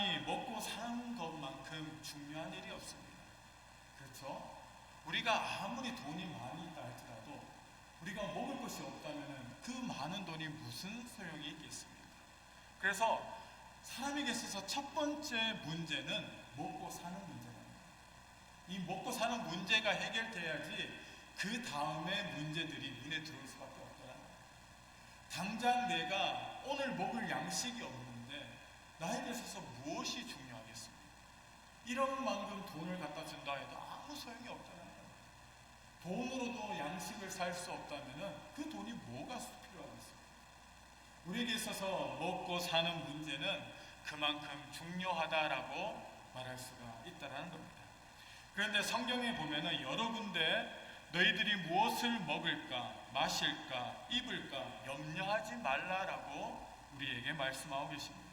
사람이 먹고 사는 것만큼 중요한 일이 없습니다. 그렇죠? 우리가 아무리 돈이 많이 있다 할지라도 우리가 먹을 것이 없다면 그 많은 돈이 무슨 소용이 있겠습니까? 그래서 사람에게 있어서 첫 번째 문제는 먹고 사는 문제입니다. 이 먹고 사는 문제가 해결돼야지 그 다음에 문제들이 눈에 들어올 수밖에 없더라. 당장 내가 오늘 먹을 양식이 없는데 나에게 있어서 무엇이 중요하겠습니까? 1억 만큼 돈을 갖다 준다 해도 아무 소용이 없잖아요. 돈으로도 양식을 살 수 없다면 그 돈이 뭐가 필요하겠습니까? 우리에게 있어서 먹고 사는 문제는 그만큼 중요하다라고 말할 수가 있다라는 겁니다. 그런데 성경에 보면은 여러 군데 너희들이 무엇을 먹을까, 마실까, 입을까 염려하지 말라라고 우리에게 말씀하고 계십니다.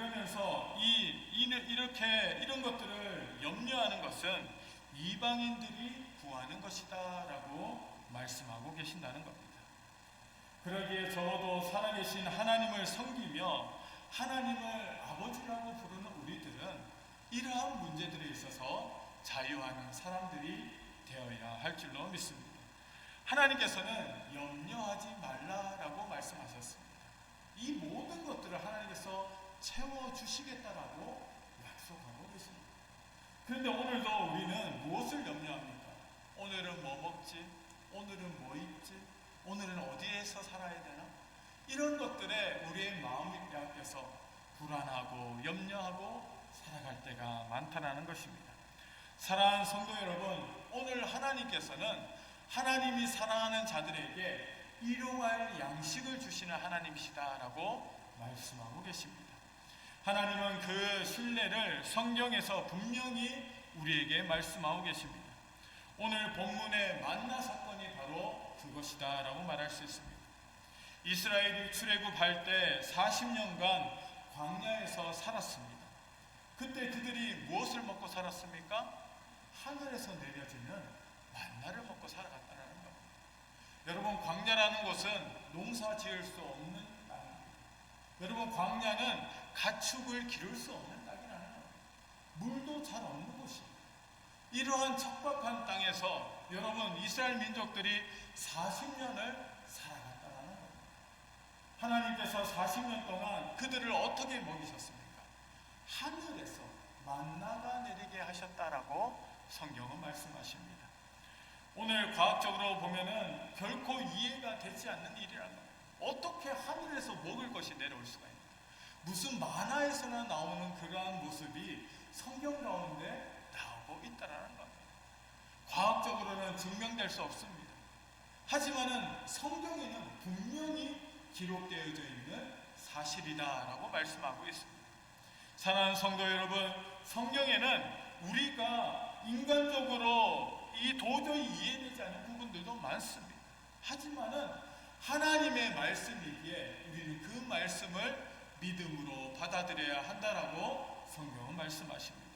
그러면서 이 이- 이렇게 이런 것들을 염려하는 것은 이방인들이 구하는 것이다라고 말씀하고 계신다는 겁니다. 그러기에 적어도 살아계신 하나님을 섬기며 하나님을 아버지라고 부르는 우리들은 이러한 문제들에 있어서 자유하는 사람들이 되어야 할 줄로 믿습니다. 하나님께서는 염려하지 말라라고 말씀하셨습니다. 이 모든 것들을 하나님께서 채워 주시겠다라고 약속하고 계십니다. 그런데 오늘도 우리는 무엇을 염려합니까? 오늘은 뭐 먹지? 오늘은 뭐 입지? 오늘은 어디에서 살아야 되나? 이런 것들에 우리의 마음이 빼앗겨서 불안하고 염려하고 살아갈 때가 많다는 것입니다. 사랑하는 성도 여러분, 오늘 하나님께서는 하나님이 사랑하는 자들에게 일용할 양식을 주시는 하나님이시다라고 말씀하고 계십니다. 하나님은 그 신뢰를 성경에서 분명히 우리에게 말씀하고 계십니다. 오늘 본문의 만나 사건이 바로 그것이다라고 말할 수 있습니다. 이스라엘이 출애굽할 때 40년간 광야에서 살았습니다. 그때 그들이 무엇을 먹고 살았습니까? 하늘에서 내려지는 만나를 먹고 살아갔다는 겁니다. 여러분 광야라는 곳은 농사 지을 수 없는. 여러분 광야는 가축을 기를 수 없는 땅이라는. 물도 잘 없는 곳입니다. 이러한 척박한 땅에서 여러분 이스라엘 민족들이 40년을 살아갔다는 겁니다. 하나님께서 40년 동안 그들을 어떻게 먹이셨습니까? 하늘에서 만나가 내리게 하셨다라고 성경은 말씀하십니다. 오늘 과학적으로 보면은 결코 이해가 되지 않는 일이라는. 어떻게 하늘에서 먹을 것이 내려올 수가 있는가? 무슨 만화에서나 나오는 그러한 모습이 성경 가운데 나오고 있다라는 겁니다. 과학적으로는 증명될 수 없습니다. 하지만은 성경에는 분명히 기록되어져 있는 사실이다라고 말씀하고 있습니다. 사랑하는 성도 여러분, 성경에는 우리가 인간적으로 이 도저히 이해되지 않는 부분들도 많습니다. 하지만은 하나님의 말씀이기에 우리는 그 말씀을 믿음으로 받아들여야 한다라고 성경은 말씀하십니다.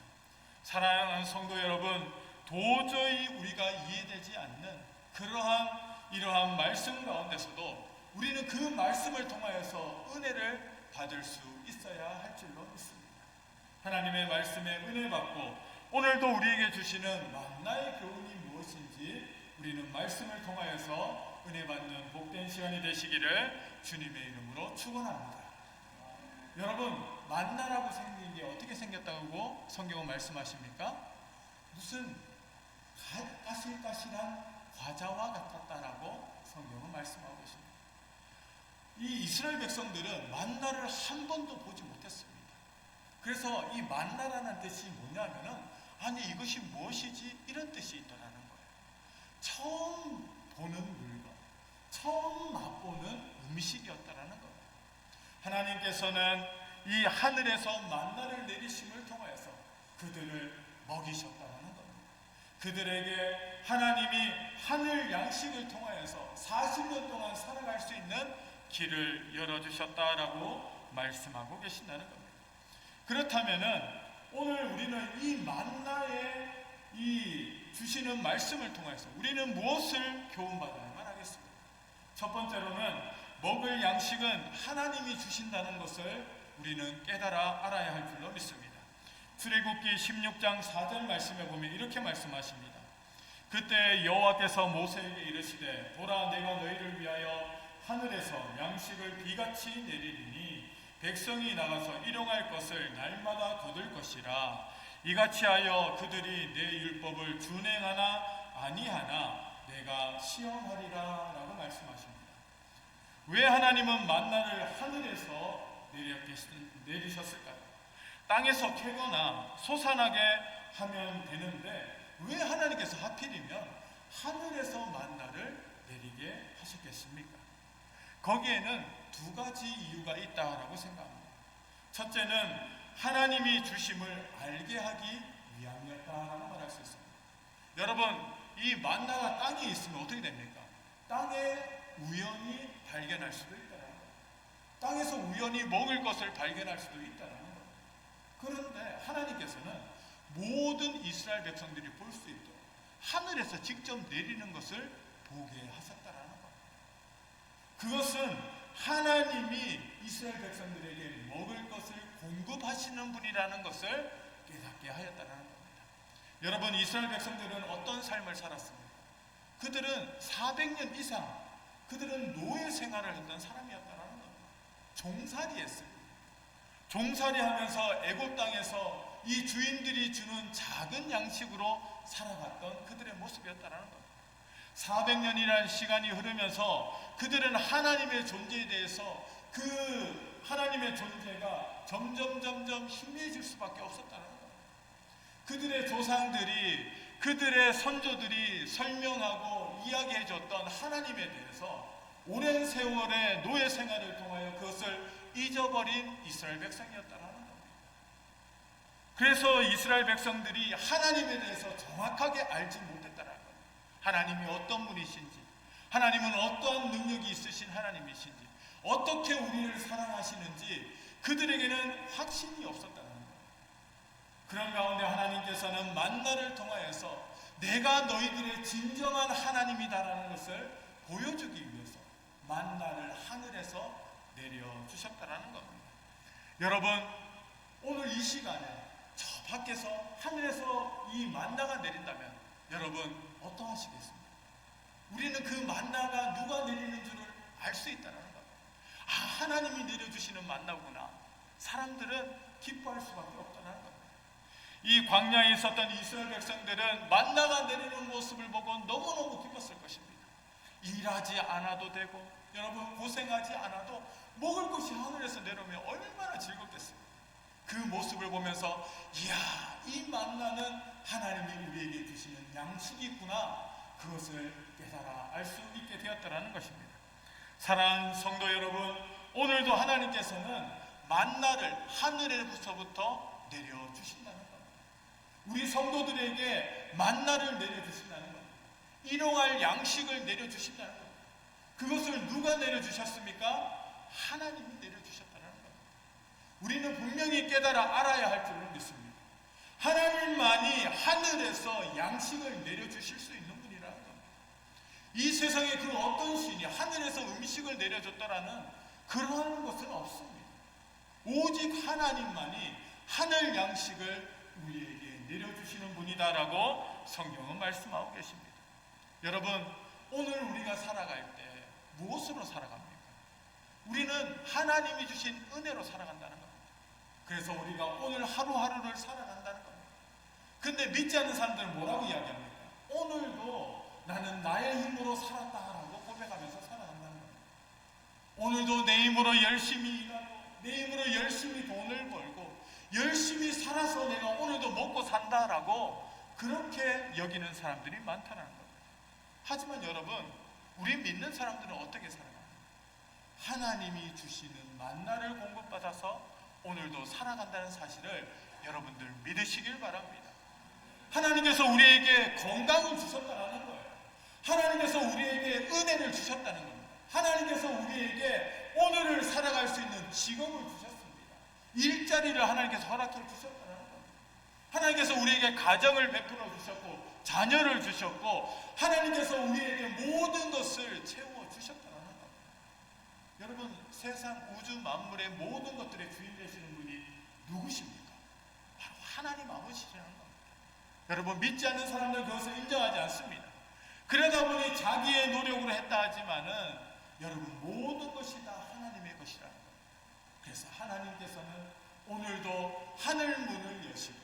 사랑하는 성도 여러분, 도저히 우리가 이해되지 않는 그러한 이러한 말씀 가운데서도 우리는 그 말씀을 통하여서 은혜를 받을 수 있어야 할 줄로 믿습니다. 하나님의 말씀에 은혜 받고 오늘도 우리에게 주시는 만나의 교훈이 무엇인지 우리는 말씀을 통하여서 은혜 받는 복된 시간이 되시기를 주님의 이름으로 축원합니다. 여러분 만나라고 생긴 게 어떻게 생겼다고 성경은 말씀하십니까? 무슨 가- 까실까실한 과자와 같았다라고 성경은 말씀하고 계십니다. 이 이스라엘 백성들은 만나를 한 번도 보지 못했습니다. 그래서 이 만나라는 뜻이 뭐냐면은 아니 이것이 무엇이지 이런 뜻이 있더라는 거예요. 처음 보는 음식이었다라는 거예요. 하나님께서는 이 하늘에서 만나를 내리심을 통하여서 그들을 먹이셨다라는 겁니다. 그들에게 하나님이 하늘 양식을 통하여서 40년 동안 살아갈 수 있는 길을 열어주셨다라고 말씀하고 계신다는 겁니다. 그렇다면은 오늘 우리는 이 만나의 이 주시는 말씀을 통해서 우리는 무엇을 교훈받아야만 하겠습니까? 첫 번째로는 먹을 양식은 하나님이 주신다는 것을 우리는 깨달아 알아야 할 줄로 믿습니다. 출애굽기 16장 4절 말씀에 보면 이렇게 말씀하십니다. 그때 여호와께서 모세에게 이르시되 보라 내가 너희를 위하여 하늘에서 양식을 비같이 내리리니 백성이 나가서 일용할 것을 날마다 거둘 것이라 이같이 하여 그들이 내 율법을 준행하나 아니하나 내가 시험하리라 라고 말씀하십니다. 왜 하나님은 만나를 하늘에서 내리셨을까요? 땅에서 캐거나 솟아나게 하면 되는데 왜 하나님께서 하필이면 하늘에서 만나를 내리게 하셨겠습니까? 거기에는 두 가지 이유가 있다라고 생각합니다. 첫째는 하나님이 주심을 알게 하기 위함이었다라고 말할 수 있습니다. 여러분, 이 만나가 땅에 있으면 어떻게 됩니까? 땅에 우연히 발견할 수도 있다라는 거예요. 땅에서 우연히 먹을 것을 발견할 수도 있다라는 거예요. 그런데 하나님께서는 모든 이스라엘 백성들이 볼 수 있도록 하늘에서 직접 내리는 것을 보게 하셨다라는 거예요. 그것은 하나님이 이스라엘 백성들에게 먹을 것을 공급하시는 분이라는 것을 깨닫게 하였다라는 겁니다. 여러분 이스라엘 백성들은 어떤 삶을 살았습니까? 그들은 400년 이상 그들은 노예 생활을 했던 사람이었다라는 겁니다. 종살이 했습니다. 종살이 하면서 애굽 땅에서 이 주인들이 주는 작은 양식으로 살아갔던 그들의 모습이었다라는 겁니다. 400년이라는 시간이 흐르면서 그들은 하나님의 존재에 대해서 그 하나님의 존재가 점점 점점 희미해질 수밖에 없었다는 거예요. 그들의 조상들이 그들의 선조들이 설명하고 이야기해 줬던 하나님에 대해서 오랜 세월의 노예 생활을 통하여 그것을 잊어버린 이스라엘 백성이었다는 겁니다. 그래서 이스라엘 백성들이 하나님에 대해서 정확하게 알지 못했다는 겁니다. 하나님이 어떤 분이신지, 하나님은 어떠한 능력이 있으신 하나님이신지, 어떻게 우리를 사랑하시는지 그들에게는 확신이 거예요. 그런 가운데 하나님께서는 만나를 통하여서 내가 너희들의 진정한 하나님이다라는 것을 보여주기 위해서 만나를 하늘에서 내려주셨다라는 겁니다. 여러분, 오늘 이 시간에 저 밖에서 하늘에서 이 만나가 내린다면 여러분 어떠하시겠습니까? 우리는 그 만나가 누가 내리는 줄을 알 수 있다는 겁니다. 아, 하나님이 내려주시는 만나구나. 사람들은 기뻐할 수밖에 겁니다. 이 광야에 있었던 이스라엘 백성들은 만나가 내리는 모습을 보고 너무너무 기뻤을 것입니다. 일하지 않아도 되고 여러분 고생하지 않아도 먹을 것이 하늘에서 내려오면 얼마나 즐겁겠어요. 그 모습을 보면서 이야 이 만나는 하나님이 우리에게 주시는 양식이구나 그것을 깨달아 알 수 있게 되었다라는 것입니다. 사랑하는 성도 여러분 오늘도 하나님께서는 만나를 하늘에서부터 내려 주신다는 겁니다. 우리 성도들에게 만나를 내려주신다는 겁니다. 일용할 양식을 내려주신다는 겁니다. 그것을 누가 내려주셨습니까? 하나님이 내려주셨다는 겁니다. 우리는 분명히 깨달아 알아야 할 줄을 믿습니다. 하나님만이 하늘에서 양식을 내려주실 수 있는 분이라는 겁니다. 이 세상에 그 어떤 신이 하늘에서 음식을 내려줬다라는 그러한 것은 없습니다. 오직 하나님만이 하늘 양식을 우리에게 내려주시는 분이다라고 성경은 말씀하고 계십니다. 여러분, 오늘 우리가 살아갈 때 무엇으로 살아갑니까? 우리는 하나님이 주신 은혜로 살아간다는 겁니다. 그래서 우리가 오늘 하루하루를 살아간다는 겁니다. 근데 믿지 않는 사람들은 뭐라고 이야기합니까? 오늘도 나는 나의 힘으로 살았다라고 고백하면서 살아간다는 겁니다. 오늘도 내 힘으로 열심히 일하고 내 힘으로 열심히 돈을 벌고 열심히 살아서 내가 오늘도 먹고 산다라고 그렇게 여기는 사람들이 많다는 겁니다. 하지만 여러분, 우리 믿는 사람들은 어떻게 살아갑니까? 하나님이 주시는 만나를 공급받아서 오늘도 살아간다는 사실을 여러분들 믿으시길 바랍니다. 하나님께서 우리에게 건강을 주셨다는 거예요. 하나님께서 우리에게 은혜를 주셨다는 겁니다. 하나님께서 우리에게 오늘을 살아갈 수 있는 직업을 주셨습니다. 일자리를 하나님께서 허락해 겁니다. 하나님께서 우리에게 가정을 베풀어 주셨고 자녀를 주셨고 하나님께서 우리에게 모든 것을 채워 주셨다는 겁니다. 여러분 세상 우주 만물의 모든 것들의 주인 되시는 분이 누구십니까? 바로 하나님 아버지라는 겁니다. 여러분 믿지 않는 사람들 그것을 인정하지 않습니다. 그러다 보니 자기의 노력으로 했다 하지만은 여러분 모든 것이 다 하나님의 겁니다. 그래서 하나님께서는 오늘도 하늘 문을 여시고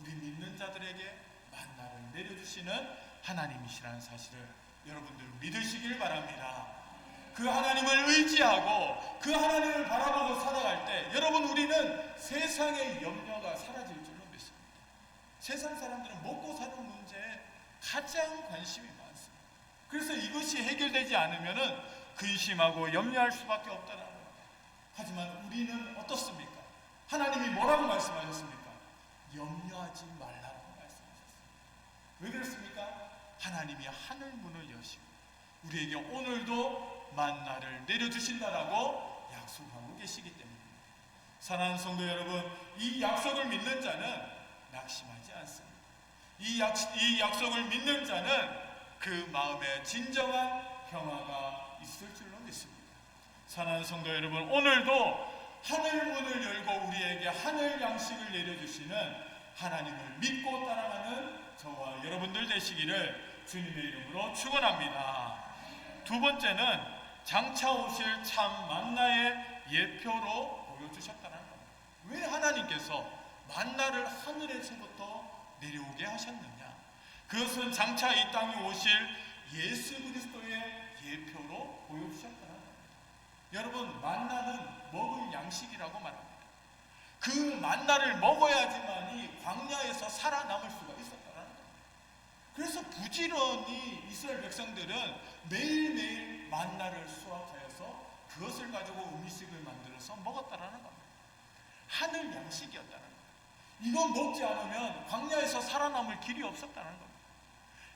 우리 믿는 자들에게 만나를 내려주시는 하나님이시라는 사실을 여러분들 믿으시길 바랍니다. 그 하나님을 의지하고 그 하나님을 바라보고 살아갈 때 여러분 우리는 세상의 염려가 사라질 줄로 믿습니다. 세상 사람들은 먹고 사는 문제에 가장 관심이 많습니다. 그래서 이것이 해결되지 않으면은 근심하고 염려할 수밖에 없다는. 하지만 우리는 어떻습니까? 하나님이 뭐라고 말씀하셨습니까? 염려하지 말라고 말씀하셨습니다. 왜 그렇습니까? 하나님이 하늘 문을 여시고 우리에게 오늘도 만나를 내려주신다라고 약속하고 계시기 때문입니다. 사랑하는 성도 여러분, 이 약속을 믿는 자는 낙심하지 않습니다. 이, 약, 이 약속을 믿는 자는 그 마음에 진정한 평화가 있을 줄로 믿습니다. 사랑하는 성도 여러분, 오늘도 하늘 문을 열고 우리에게 하늘 양식을 내려주시는 하나님을 믿고 따라가는 저와 여러분들 되시기를 주님의 이름으로 축원합니다. 두 번째는 장차 오실 참 만나의 예표로 보여주셨다는 겁니다. 왜 하나님께서 만나를 하늘에서부터 내려오게 하셨느냐? 그것은 장차 이 땅에 오실 예수 그리스도의 예표로 보여주셨다는 겁니다. 여러분 만나는 먹을 양식이라고 말합니다. 그 만나를 먹어야지만이 광야에서 살아남을 수가 있었다는 겁니다. 그래서 부지런히 이스라엘 백성들은 매일매일 만나를 수확하여서 그것을 가지고 음식을 만들어서 먹었다라는 겁니다. 하늘 양식이었다는 겁니다. 이거 먹지 않으면 광야에서 살아남을 길이 없었다는 겁니다.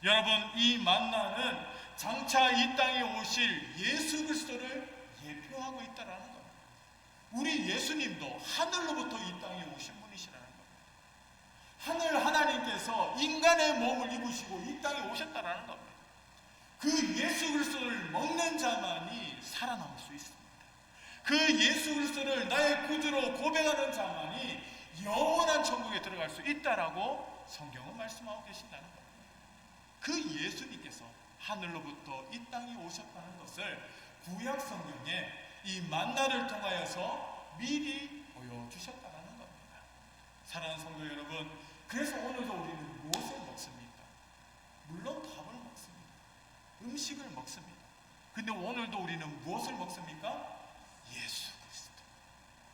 여러분 이 만나는 장차 이 땅에 오실 예수 그리스도를 예표하고 있다라는 겁니다. 우리 예수님도 하늘로부터 이 땅에 오신 분이시라는 겁니다. 하늘 하나님께서 인간의 몸을 입으시고 이 땅에 오셨다라는 겁니다. 그 예수 그리스도를 먹는 자만이 살아남을 수 있습니다. 그 예수 그리스도를 나의 구주로 고백하는 자만이 영원한 천국에 들어갈 수 있다라고 성경은 말씀하고 계신다는 겁니다. 그 예수님께서 하늘로부터 이 땅에 오셨다는 것을 구약 성경에 이 만나를 통하여서 미리 보여주셨다는 겁니다. 사랑하는 성도 여러분, 그래서 오늘도 우리는 무엇을 먹습니까? 물론 밥을 먹습니다. 음식을 먹습니다. 근데 오늘도 우리는 무엇을 먹습니까? 예수 그리스도.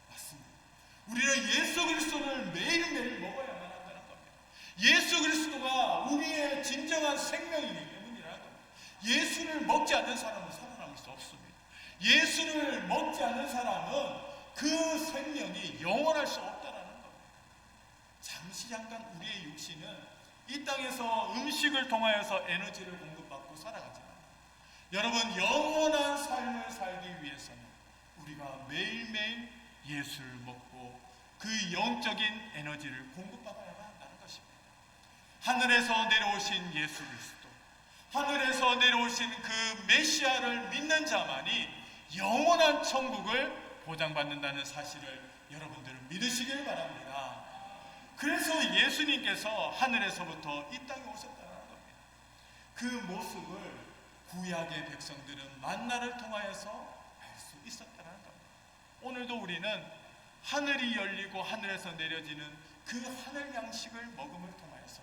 맞습니다. 우리는 예수 그리스도를 매일매일 먹어야만 한다는 겁니다. 예수 그리스도가 우리의 진정한 생명이기 때문이라는 겁니다. 예수를 먹지 않는 사람은 없습니다. 예수를 먹지 않는 사람은 그 생명이 영원할 수 없다라는 겁니다. 잠시 잠깐 우리의 육신은 이 땅에서 음식을 통하여서 에너지를 공급받고 살아가지만 여러분 영원한 삶을 살기 위해서는 우리가 매일매일 예수를 먹고 그 영적인 에너지를 공급받아야만 한다는 것입니다. 하늘에서 내려오신 예수 그리스도, 하늘에서 내려오신 그 메시아를 믿는 자만이 영원한 천국을 보장받는다는 사실을 여러분들 믿으시길 바랍니다. 그래서 예수님께서 하늘에서부터 이 땅에 오셨다는 겁니다. 그 모습을 구약의 백성들은 만나를 통하여서 알 수 있었다는 겁니다. 오늘도 우리는 하늘이 열리고 하늘에서 내려지는 그 하늘 양식을 먹음을 통하여서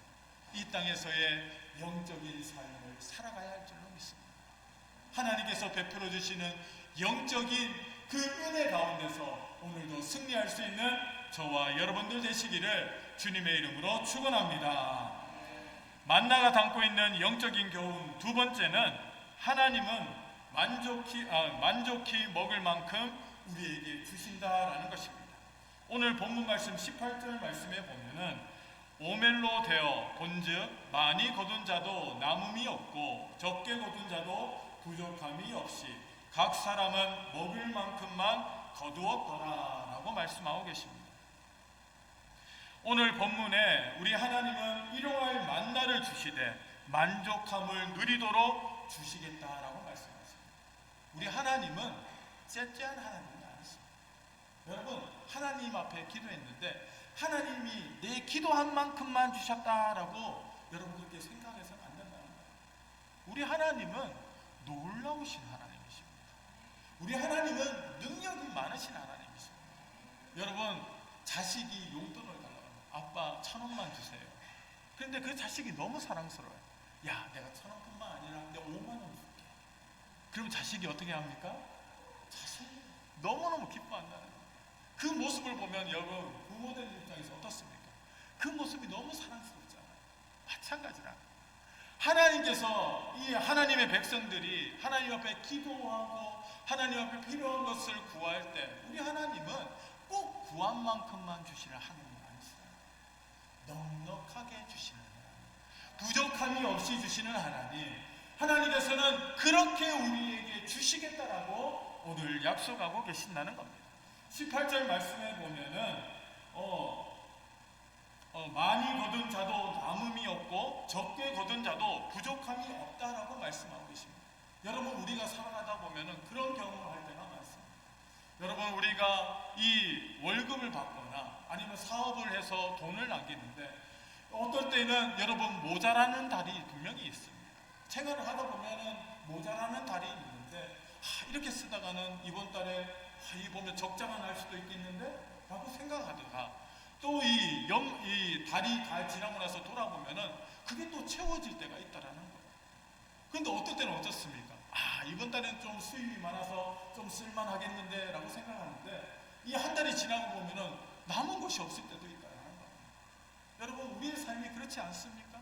이 땅에서의 영적인 삶을 살아가야 할 줄로 믿습니다. 하나님께서 베풀어 주시는 영적인 그 은혜 가운데서 오늘도 승리할 수 있는 저와 여러분들 되시기를 주님의 이름으로 축원합니다. 만나가 담고 있는 영적인 교훈 두 번째는 하나님은 만족히 아, 만족히 먹을 만큼 우리에게 주신다라는 것입니다. 오늘 본문 말씀 18절 말씀에 보면은 오멜로 되어 본즉 많이 거둔 자도 남음이 없고 적게 거둔 자도 부족함이 없이 각 사람은 먹을 만큼만 거두었더라 라고 말씀하고 계십니다. 오늘 본문에 우리 하나님은 일용할 만나를 주시되 만족함을 누리도록 주시겠다라고 말씀하십니다. 우리 하나님은 째째한 하나님이 아니십니다. 여러분 하나님 앞에 기도했는데 하나님이 내 기도한 만큼만 주셨다라고 여러분 그렇게 생각해서는 안 된다는 거예요. 우리 하나님은 놀라우신 하나님이십니다. 우리 하나님은 능력이 많으신 하나님이십니다. 여러분 자식이 용돈을 달라고. 아빠 천 원만 주세요. 그런데 그 자식이 너무 사랑스러워요. 야 내가 천 원뿐만 아니라 내 오만 원 줄게. 그럼 자식이 어떻게 합니까? 자식 너무너무 기뻐한다는 거예요. 그 모습을 보면 여러분 부모들 입장에서 어떻습니까? 그 모습이 너무 사랑스럽잖아요. 마찬가지라. 하나님께서 이 하나님의 백성들이 하나님 앞에 기도하고 하나님 앞에 필요한 것을 구할 때 우리 하나님은 꼭 구한 만큼만 주시는 하나님 아니시다. 넉넉하게 주시는 하나님. 부족함이 없이 주시는 하나님. 하나님께서는 그렇게 우리에게 주시겠다라고 오늘 약속하고 계신다는 겁니다. 18절 말씀에 보면은 어, 어, 많이 거둔 자도 남음이 없고 적게 거둔 자도 부족함이 없다라고 말씀하고 계십니다. 여러분 우리가 살아가다 보면은 그런 경험을 할 때가 많습니다. 여러분 우리가 이 월급을 받거나 아니면 사업을 해서 돈을 남기는데 어떨 때는 여러분 모자라는 달이 분명히 있습니다. 생활을 하다 보면은 모자라는 달이 있는데 하, 이렇게 쓰다가는 이번 달에 하, 이 보면 적자가 날 수도 있겠는데 라고 생각하다가 또이 영, 이 달이 다 지나고 나서 돌아보면은 그게 또 채워질 때가 있다라는 거예요. 근데 어떨 때는 어떻습니까? 아, 이번 달엔 좀 수입이 많아서 좀 쓸만하겠는데 라고 생각하는데 이 한 달이 지나고 보면은 남은 것이 없을 때도 있다라는 거예요. 여러분, 우리의 삶이 그렇지 않습니까?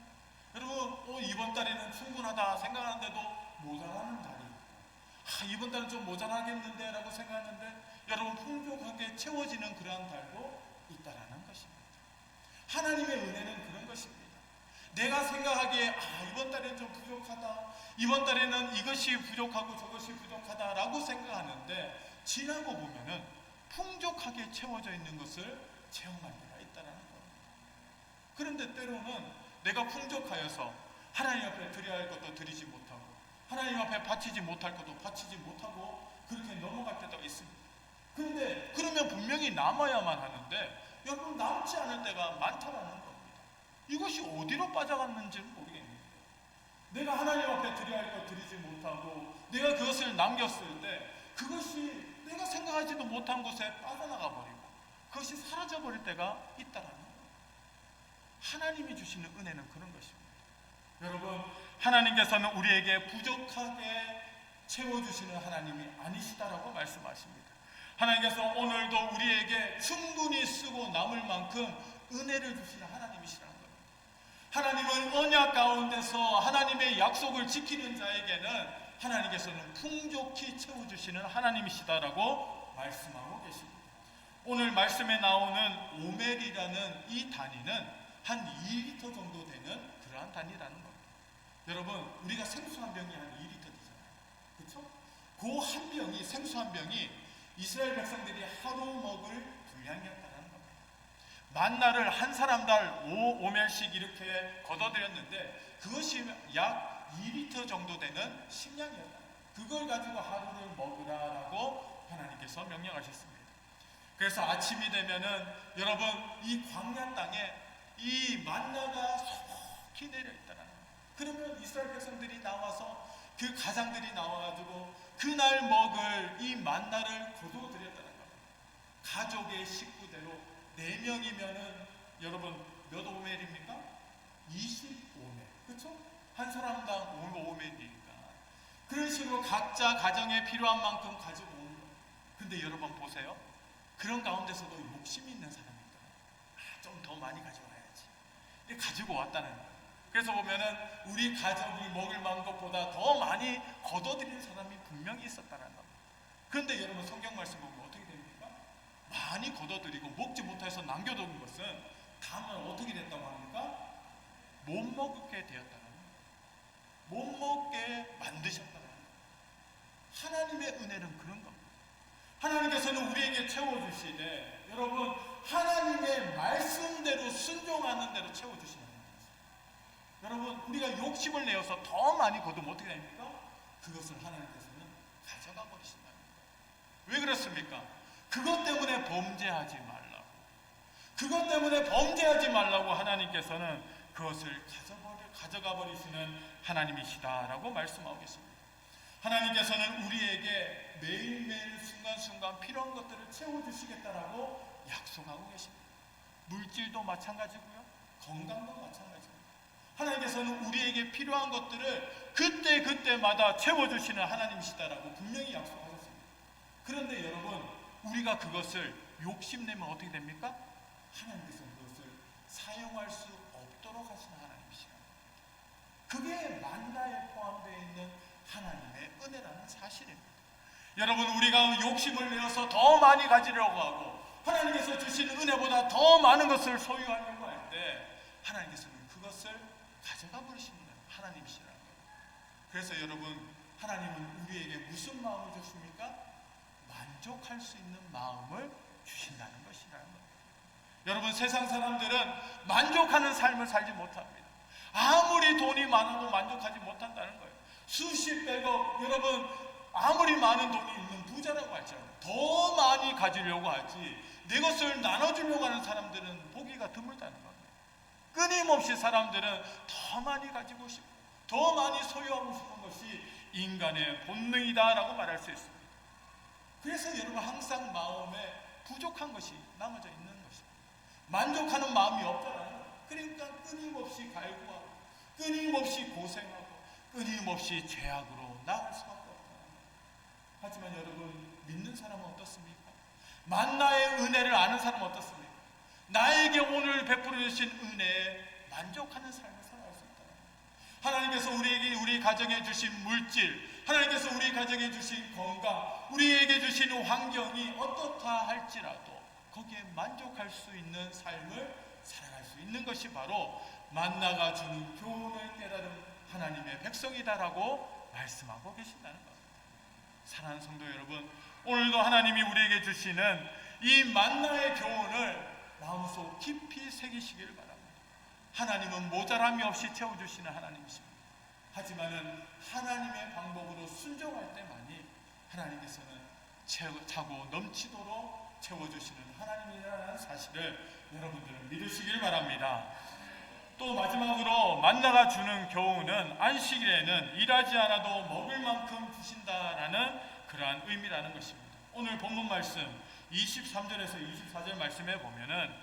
여러분, 어, 이번 달에는 충분하다 생각하는데도 모자라는 달이 아, 이번 달은 좀 모자라겠는데 라고 생각하는데 여러분, 풍족하게 채워지는 그러한 달도 있다라는 것입니다. 하나님의 은혜는 그런 것입니다. 내가 생각하기에 아 이번 달엔 좀 부족하다. 이번 달에는 이것이 부족하고 저것이 부족하다라고 생각하는데 지나고 보면은 풍족하게 채워져 있는 것을 체험할 때가 있다라는 겁니다. 그런데 때로는 내가 풍족하여서 하나님 앞에 드려야 할 것도 드리지 못하고 하나님 앞에 바치지 못할 것도 바치지 못하고 그렇게 넘어갈 때가 있습니다. 그런데 그러면 분명히 남아야만 하는데 여러분 남지 않을 때가 많다라는. 이것이 어디로 빠져갔는지는 모르겠는데 내가 하나님 앞에 드려야 할 것 드리지 못하고 내가 그것을 남겼을 때 그것이 내가 생각하지도 못한 곳에 빠져나가 버리고 그것이 사라져 버릴 때가 있다라는 거예요. 하나님이 주시는 은혜는 그런 것입니다. 여러분 하나님께서는 우리에게 부족하게 채워주시는 하나님이 아니시다라고 말씀하십니다. 하나님께서 오늘도 우리에게 충분히 쓰고 남을 만큼 은혜를 주시는 하나님이시라는 겁니다. 하나님은 언약 가운데서 하나님의 약속을 지키는 자에게는 하나님께서는 풍족히 채워주시는 하나님이시다라고 말씀하고 계십니다. 오늘 말씀에 나오는 오멜이라는 이 단위는 한 2리터 정도 되는 그러한 단위라는 겁니다. 여러분, 우리가 생수 한 병이 한 2리터 되잖아요. 그렇죠? 그 한 병이 생수 한 병이 이스라엘 백성들이 하루 먹을 분량이었다는 겁니다. 만나를 한 사람당 5, 5멜씩 이렇게 걷어들였는데 그것이 약 2리터 정도 되는 식량이었다. 그걸 가지고 하루를 먹으라라고 하나님께서 명령하셨습니다. 그래서 아침이 되면은 여러분 이 광야 땅에 이 만나가 속히 내려 거예요. 그러면 이스라엘 백성들이 나와서 그 가장들이 나와가지고 그날 먹을 이 만나를 거두어 드렸다는 겁니다. 가족의 식구 대로 네 명이면은 여러분 몇 오멜입니까? 25멜, 그렇죠? 한 사람당 5멜이니까 그런 식으로 각자 가정에 필요한 만큼 가지고 오는 거예요. 근데 여러분 보세요. 그런 가운데서도 욕심이 있는 사람이 있더라고요. 아, 좀 더 많이 가져와야지. 이렇게 가지고 왔다는 거예요. 그래서 보면은 우리 가족이 먹을 만한 것보다 더 많이 걷어들인 사람이 분명히 있었다는 겁니다. 그런데 여러분 성경 말씀 보면? 많이 걷어들이고 먹지 못해서 남겨둔 것은 다음날 어떻게 됐다고 합니까? 못 먹게 되었다는. 못 먹게 만드셨다는. 하나님의 은혜는 그런 겁니다. 하나님께서는 우리에게 채워주시되 여러분 하나님의 말씀대로 순종하는 대로 채워주시는 거예요. 여러분 우리가 욕심을 내어서 더 많이 거두면 어떻게 됩니까? 그것을 하나님께서는 가져가 버리신다는 거예요. 왜 그렇습니까? 그것 때문에 범죄하지 말라고. 그것 때문에 범죄하지 말라고 하나님께서는 그것을 가져가 버리시는 하나님이시다라고 말씀하고 계십니다. 하나님께서는 우리에게 매일매일 순간순간 필요한 것들을 채워주시겠다라고 약속하고 계십니다. 물질도 마찬가지고요. 건강도 마찬가지입니다. 하나님께서는 우리에게 필요한 것들을 그때 그때마다 채워주시는 하나님이시다라고 분명히 약속하셨습니다. 그런데 여러분 우리가 그것을 욕심내면 어떻게 됩니까? 하나님께서 그것을 사용할 수 없도록 하시는 하나님이시다. 그게 만나에 포함되어 있는 하나님의 은혜라는 사실입니다. 여러분 우리가 욕심을 내어서 더 많이 가지려고 하고 하나님께서 주신 은혜보다 더 많은 것을 소유하려고 할 때 하나님께서는 그것을 가져가 버리시는 하나님이시라는 거예요. 그래서 여러분 하나님은 우리에게 무슨 마음을 주십니까? 만족할 수 있는 마음을 주신다는 것이라는 거예요. 여러분 세상 사람들은 만족하는 삶을 살지 못합니다. 아무리 돈이 많아도 만족하지 못한다는 거예요. 수십 백억 여러분 아무리 많은 돈이 있는 부자라고 할지라도 더 많이 가지려고 하지 내 것을 나눠주려고 하는 사람들은 보기가 드물다는 겁니다. 끊임없이 사람들은 더 많이 가지고 싶고 더 많이 소유하고 싶은 것이 인간의 본능이다라고 말할 수 있습니다. 그래서 여러분 항상 마음에 부족한 것이 남아져 있는 것입니다. 만족하는 마음이 거예요. 그러니까 끊임없이 갈구하고 끊임없이 고생하고 끊임없이 죄악으로 나갈 수밖에 없다. 하지만 여러분 믿는 사람은 어떻습니까? 만나의 은혜를 아는 사람은 어떻습니까? 나에게 오늘 베풀어 주신 은혜에 만족하는 삶을 살아갈 수 있다. 하나님께서 우리에게 우리 가정에 주신 물질, 하나님께서 우리 가정에 주신 건강, 우리에게 주신 환경이 어떻다 할지라도 거기에 만족할 수 있는 삶을 살아갈 수 있는 것이 바로 만나가 주는 교훈을 깨달은 하나님의 백성이다라고 말씀하고 계신다는 겁니다. 사랑하는 성도 여러분, 오늘도 하나님이 우리에게 주시는 이 만나의 교훈을 마음속 깊이 새기시기를 바랍니다. 하나님은 모자람이 없이 채워주시는 하나님이십니다. 하지만은 하나님의 방법으로 순종할 때만이 하나님께서는 채워, 차고 넘치도록 채워주시는 하나님이라는 사실을 여러분들은 믿으시길 바랍니다. 또 마지막으로 만나가 주는 교훈은 안식일에는 일하지 않아도 먹을 만큼 주신다라는 그러한 의미라는 것입니다. 오늘 본문 말씀 23절에서 24절 말씀에 보면은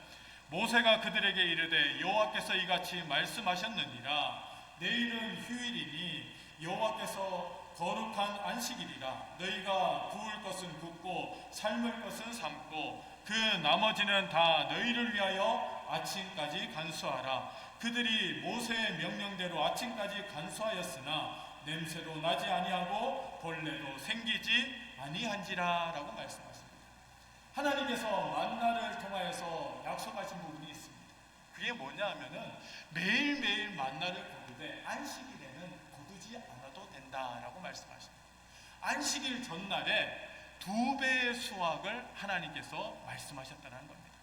모세가 그들에게 이르되 여호와께서 이같이 말씀하셨느니라 내일은 휴일이니 여호와께서 거룩한 안식일이라 너희가 구울 것은 굽고 삶을 것은 삶고 그 나머지는 다 너희를 위하여 아침까지 간수하라 그들이 모세의 명령대로 아침까지 간수하였으나 냄새도 나지 아니하고 벌레도 생기지 아니한지라라고 말씀하십니다. 하나님께서 만나를 통하여서 약속하신 부분이 있습니다. 그게 뭐냐 하면은 매일매일 만나를 거두되 안식일에는 거두지 않아도 된다라고 말씀하십니다. 안식일 전날에 두 배의 수확을 하나님께서 말씀하셨다는 겁니다.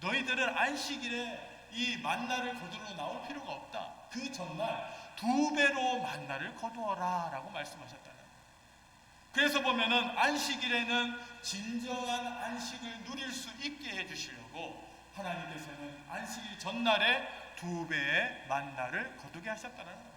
너희들은 안식일에 이 만나를 거두러 나올 필요가 없다. 그 전날 두 배로 만나를 거두어라라고 말씀하셨다는 거예요. 그래서 보면은 안식일에는 진정한 안식을 누릴 수 있게 해주시려고 하나님께서는 안식일 전날에 두 배의 만나를 거두게 하셨다는 거예요.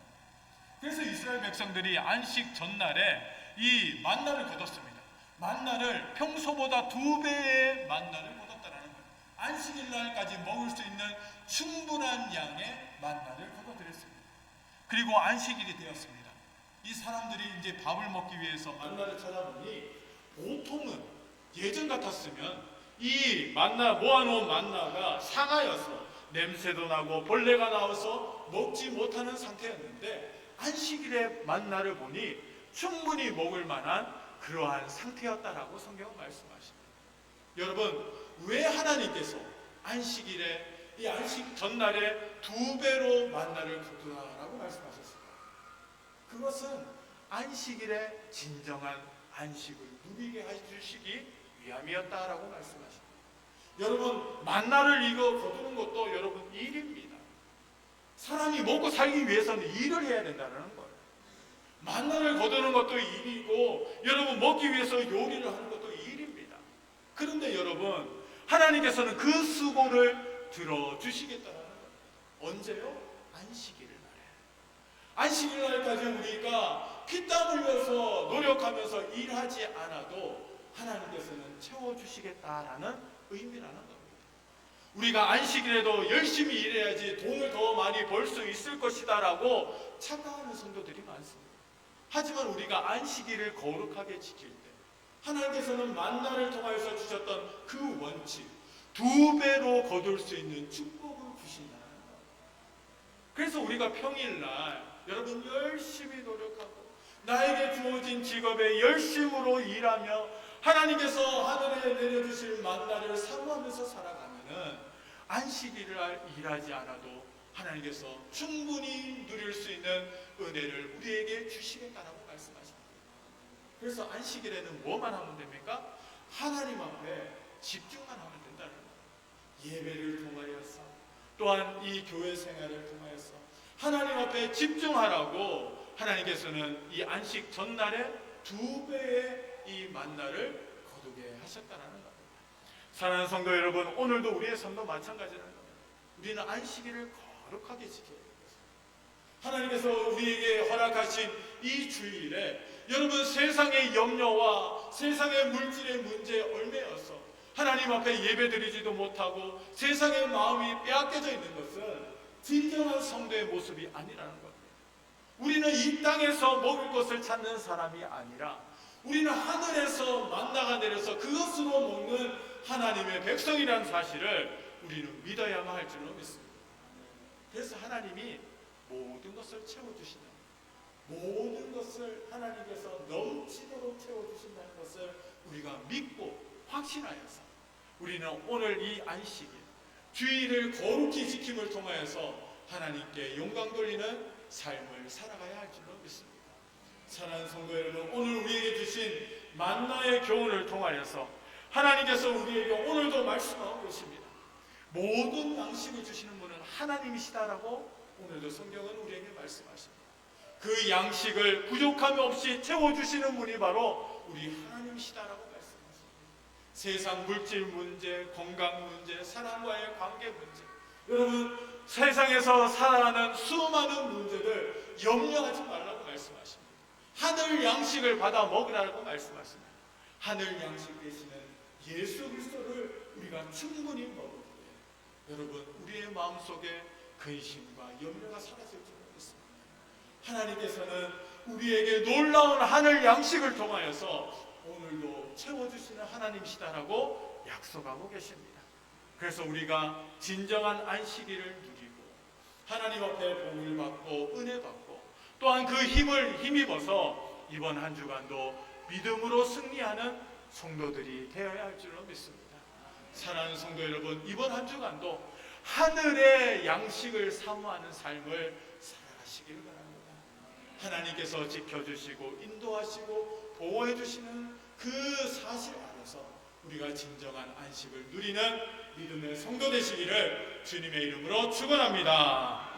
그래서 이스라엘 백성들이 안식 전날에 이 만나를 거뒀습니다. 만나를 평소보다 두 배의 만나를 거뒀다는 거예요. 안식일 날까지 먹을 수 있는 충분한 양의 만나를 거둬들였습니다. 그리고 안식일이 되었습니다. 이 사람들이 이제 밥을 먹기 위해서 만나를 찾아보니 보통은 예전 같았으면 이 만나 모아놓은 만나가 상하여서 냄새도 나고 벌레가 나와서 먹지 못하는 상태였는데 안식일에 만나를 보니 충분히 먹을 만한 그러한 상태였다라고 성경은 말씀하십니다. 여러분 왜 하나님께서 안식일에 이 안식 전날에 두 배로 만나를 거두라라고 말씀하셨을까? 그것은 안식일에 진정한 안식을 누리게 해주시기 위함이었다라고 말씀하십니다. 여러분 만나를 이거 거두는 것도 여러분 일입니다. 사람이 먹고 살기 위해서는 일을 해야 된다는 거예요. 만나를 거두는 것도 일이고 여러분 먹기 위해서 요리를 하는 것도 일입니다. 그런데 여러분, 하나님께서는 그 수고를 들어주시겠다는 거예요. 언제요? 안식일 날에. 안식일 날까지 우리가 피땀 흘려서 노력하면서 일하지 않아도 하나님께서는 채워주시겠다라는 의미라는 겁니다. 우리가 안식일에도 열심히 일해야지 돈을 더 많이 벌 수 있을 것이다라고 착각하는 성도들이 많습니다. 하지만 우리가 안식일을 거룩하게 지킬 때 하나님께서는 만나를 통하여서 주셨던 그 원칙 두 배로 거둘 수 있는 축복을 주신다는. 그래서 우리가 평일날 여러분 열심히 노력하고 나에게 주어진 직업에 열심으로 일하며 하나님께서 하늘에 내려주실 만나를 사모하면서 살아가면은 안식일을 일하지 않아도 하나님께서 충분히 누릴 수 있는 은혜를 우리에게 주시겠다라고 말씀하십니다. 그래서 안식일에는 뭐만 하면 됩니까? 하나님 앞에 집중만 하면 된다는 거예요. 예배를 통하여서 또한 이 교회 생활을 통하여서 하나님 앞에 집중하라고 하나님께서는 이 안식 전날에 두 배의 이 만나를 거두게 하셨다는 겁니다. 사랑하는 성도 여러분, 오늘도 우리의 삶도 마찬가지라는 겁니다. 우리는 안식일을 거룩하게 지켜야 됩니다. 하나님께서 우리에게 허락하신 이 주일에 여러분 세상의 염려와 세상의 물질의 문제에 얽매여서 하나님 앞에 예배드리지도 못하고 세상의 마음이 빼앗겨져 있는 것은 진정한 성도의 모습이 아니라는 겁니다. 우리는 이 땅에서 먹을 것을 찾는 사람이 아니라 우리는 하늘에서 만나가 내려서 그것으로 먹는 하나님의 백성이라는 사실을 우리는 믿어야만 할 줄로 믿습니다. 그래서 하나님이 모든 것을 채워주신다. 모든 것을 하나님께서 넘치도록 채워주신다는 것을 우리가 믿고 확신하여서 우리는 오늘 이 안식일 주일을 거룩히 지킴을 통하여서 하나님께 영광 돌리는 삶을 살아가야 할 줄로 믿습니다. 사랑하는 성도 여러분, 오늘 우리에게 주신 만나의 교훈을 통하여서 하나님께서 우리에게 오늘도 말씀하고 계십니다. 모든 양식을 주시는 분은 하나님이시다라고 오늘도 성경은 우리에게 말씀하십니다. 그 양식을 부족함이 없이 채워주시는 분이 바로 우리 하나님이시다라고 말씀하십니다. 세상 물질 문제, 건강 문제, 사람과의 관계 문제, 여러분 세상에서 살아가는 수많은 문제들 염려하지 말라고 말씀하십니다. 하늘 양식을 받아 먹으라고 말씀하십니다. 하늘 양식 대신에 예수 그리스도를 우리가 충분히 먹을 때 여러분 우리의 마음속에 근심과 염려가 사라질 줄 믿습니다. 하나님께서는 우리에게 놀라운 하늘 양식을 통하여서 오늘도 채워주시는 하나님이시다라고 약속하고 계십니다. 그래서 우리가 진정한 안식일을 누리고 하나님 앞에 복을 받고 은혜 받고 또한 그 힘을 힘입어서 이번 한 주간도 믿음으로 승리하는 성도들이 되어야 할 줄로 믿습니다. 사랑하는 성도 여러분, 이번 한 주간도 하늘의 양식을 사모하는 삶을 살아가시길 바랍니다. 하나님께서 지켜주시고 인도하시고 보호해 주시는 그 사실 안에서 우리가 진정한 안식을 누리는 믿음의 성도 되시기를 주님의 이름으로 축원합니다.